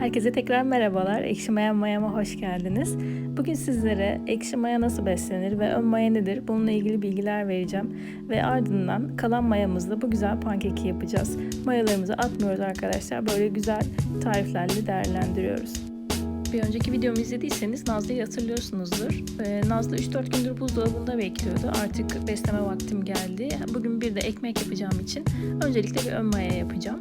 Herkese tekrar merhabalar. Ekşi Maya Maya'ma hoş geldiniz. Bugün sizlere ekşi maya nasıl beslenir ve ön maya nedir bununla ilgili bilgiler vereceğim. Ve ardından kalan mayamızla bu güzel pankeki yapacağız. Mayalarımızı atmıyoruz arkadaşlar. Böyle güzel tariflerle değerlendiriyoruz. Bir önceki videomu izlediyseniz Nazlı'yı hatırlıyorsunuzdur. Ee, Nazlı 3-4 gündür buzdolabında bekliyordu. Artık besleme vaktim geldi. Bugün bir de ekmek yapacağım için öncelikle bir ön maya yapacağım.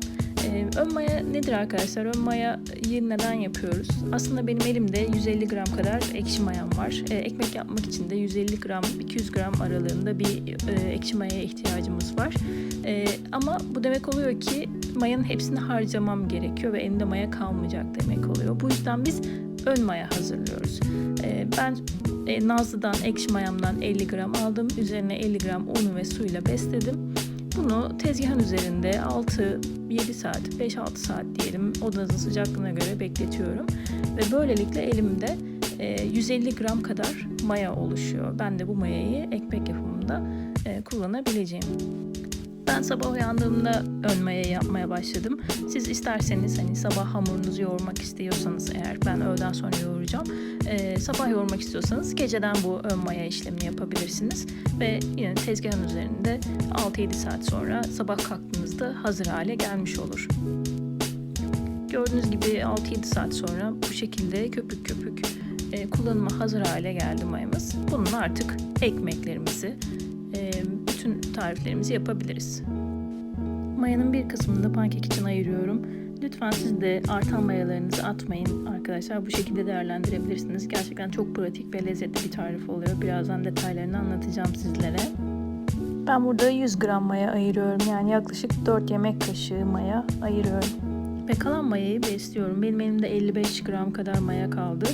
Ee, ön maya nedir arkadaşlar? Ön mayayı neden yapıyoruz? Aslında benim elimde 150 gram kadar ekşi mayam var. Ee, ekmek yapmak için de 150 gram 200 gram aralığında bir e, ekşi mayaya ihtiyacımız var. Ee, ama bu demek oluyor ki mayanın hepsini harcamam gerekiyor ve elimde maya kalmayacak demek oluyor. Bu yüzden biz ön maya hazırlıyoruz. Ben e, Nazlı'dan ekşi mayamdan 50 gram aldım. Üzerine 50 gram un ve suyla besledim. Bunu tezgahın üzerinde 6-7 saat, 5-6 saat diyelim odanızın sıcaklığına göre bekletiyorum. Ve böylelikle elimde e, 150 gram kadar maya oluşuyor. Ben de bu mayayı ekmek yapımında e, kullanabileceğim. Ben sabah uyandığımda ön maya yapmaya başladım. Siz isterseniz hani sabah hamurunuzu yoğurmak istiyorsanız eğer ben öğleden sonra yoğuracağım. Ee, sabah yoğurmak istiyorsanız geceden bu ön maya işlemini yapabilirsiniz. Ve yine tezgahın üzerinde 6-7 saat sonra sabah kalktığınızda hazır hale gelmiş olur. Gördüğünüz gibi 6-7 saat sonra bu şekilde köpük köpük e, kullanıma hazır hale geldi mayamız. Bununla artık ekmeklerimizi, bütün tariflerimizi yapabiliriz. Mayanın bir kısmını da pankek için ayırıyorum. Lütfen siz de artan mayalarınızı atmayın arkadaşlar. Bu şekilde değerlendirebilirsiniz. Gerçekten çok pratik ve lezzetli bir tarif oluyor. Birazdan detaylarını anlatacağım sizlere. Ben burada 100 gram maya ayırıyorum. Yani yaklaşık 4 yemek kaşığı maya ayırıyorum. Ve kalan mayayı besliyorum. Benim elimde 55 gram kadar maya kaldı.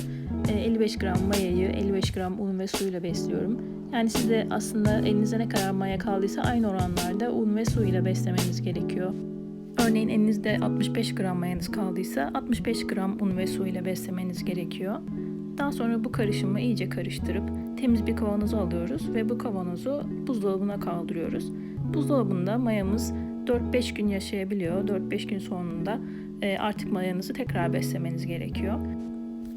55 gram mayayı 55 gram un ve suyla besliyorum. Yani siz de aslında elinize ne kadar maya kaldıysa aynı oranlarda un ve su ile beslemeniz gerekiyor. Örneğin elinizde 65 gram mayanız kaldıysa 65 gram un ve su ile beslemeniz gerekiyor. Daha sonra bu karışımı iyice karıştırıp temiz bir kavanoza alıyoruz ve bu kavanozu buzdolabına kaldırıyoruz. Buzdolabında mayamız 4-5 gün yaşayabiliyor. 4-5 gün sonunda artık mayanızı tekrar beslemeniz gerekiyor.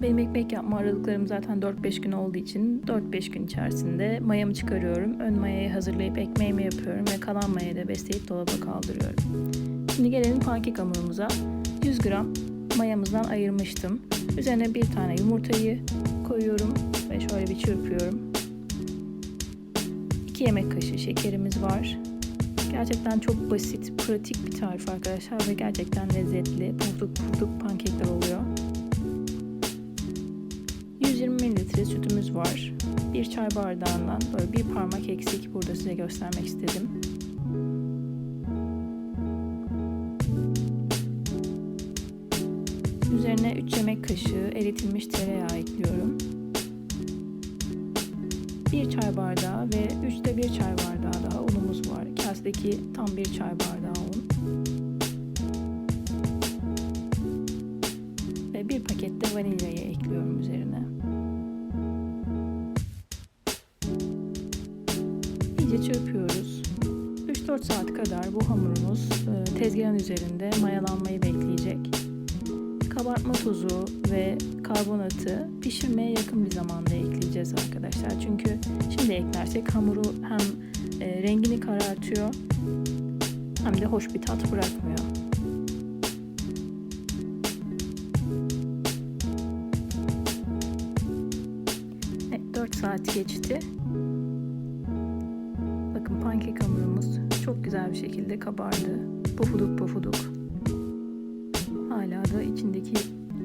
Benim ekmek yapma aralıklarım zaten 4-5 gün olduğu için 4-5 gün içerisinde mayamı çıkarıyorum. Ön mayayı hazırlayıp ekmeğimi yapıyorum ve kalan mayayı da besleyip dolaba kaldırıyorum. Şimdi gelelim pankek hamurumuza. 100 gram mayamızdan ayırmıştım. Üzerine bir tane yumurtayı koyuyorum ve şöyle bir çırpıyorum. 2 yemek kaşığı şekerimiz var. Gerçekten çok basit, pratik bir tarif arkadaşlar ve gerçekten lezzetli, pufuduk pufuduk pankekler oluyor. 120 mililitre sütümüz var. Bir çay bardağından böyle bir parmak eksik burada size göstermek istedim. Üzerine 3 yemek kaşığı eritilmiş tereyağı ekliyorum. 1 çay bardağı ve 3'te 1 çay bardağı daha unumuz var. Kasedeki tam bir çay bardağı un. Ve bir paket de iyice çırpıyoruz. 3-4 saat kadar bu hamurumuz tezgahın üzerinde mayalanmayı bekleyecek. Kabartma tozu ve karbonatı pişirmeye yakın bir zamanda ekleyeceğiz arkadaşlar. Çünkü şimdi eklersek hamuru hem rengini karartıyor hem de hoş bir tat bırakmıyor. Evet, 4 saat geçti pankek hamurumuz çok güzel bir şekilde kabardı. Pufuduk pufuduk. Hala da içindeki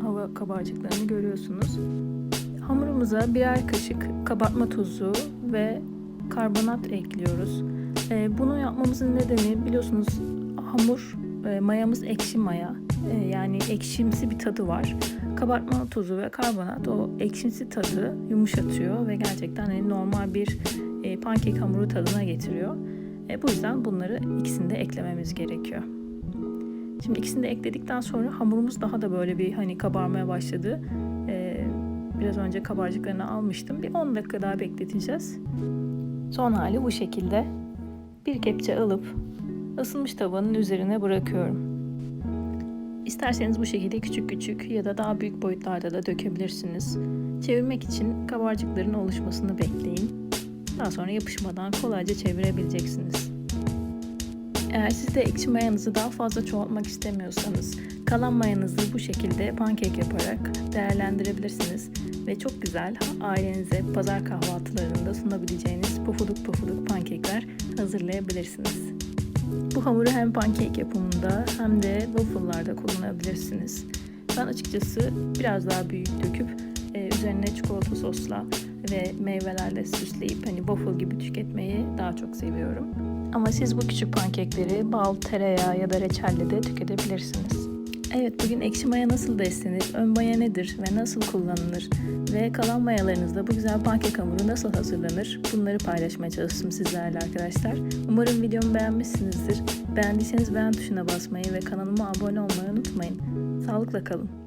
hava kabarcıklarını görüyorsunuz. Hamurumuza birer kaşık kabartma tozu ve karbonat ekliyoruz. Bunu yapmamızın nedeni biliyorsunuz hamur mayamız ekşi maya. Yani ekşimsi bir tadı var. Kabartma tozu ve karbonat o ekşimsi tadı yumuşatıyor ve gerçekten hani normal bir pankek hamuru tadına getiriyor. E, bu yüzden bunları ikisini de eklememiz gerekiyor. Şimdi ikisini de ekledikten sonra hamurumuz daha da böyle bir hani kabarmaya başladı. E, biraz önce kabarcıklarını almıştım. Bir 10 dakika daha bekleteceğiz. Son hali bu şekilde. Bir kepçe alıp ısınmış tavanın üzerine bırakıyorum. İsterseniz bu şekilde küçük küçük ya da daha büyük boyutlarda da dökebilirsiniz. Çevirmek için kabarcıkların oluşmasını bekleyin. Daha sonra yapışmadan kolayca çevirebileceksiniz. Eğer siz de ekşi mayanızı daha fazla çoğaltmak istemiyorsanız kalan mayanızı bu şekilde pankek yaparak değerlendirebilirsiniz ve çok güzel ailenize pazar kahvaltılarında sunabileceğiniz pufuduk pufuduk pankekler hazırlayabilirsiniz. Bu hamuru hem pankek yapımında hem de waffle'larda kullanabilirsiniz. Ben açıkçası biraz daha büyük döküp e, üzerine çikolata sosla ve meyvelerle süsleyip hani waffle gibi tüketmeyi daha çok seviyorum. Ama siz bu küçük pankekleri bal, tereyağı ya da reçelle de tüketebilirsiniz. Evet bugün ekşi maya nasıl beslenir, ön maya nedir ve nasıl kullanılır ve kalan mayalarınızda bu güzel pankek hamuru nasıl hazırlanır bunları paylaşmaya çalıştım sizlerle arkadaşlar. Umarım videomu beğenmişsinizdir. Beğendiyseniz beğen tuşuna basmayı ve kanalıma abone olmayı unutmayın. Sağlıkla kalın.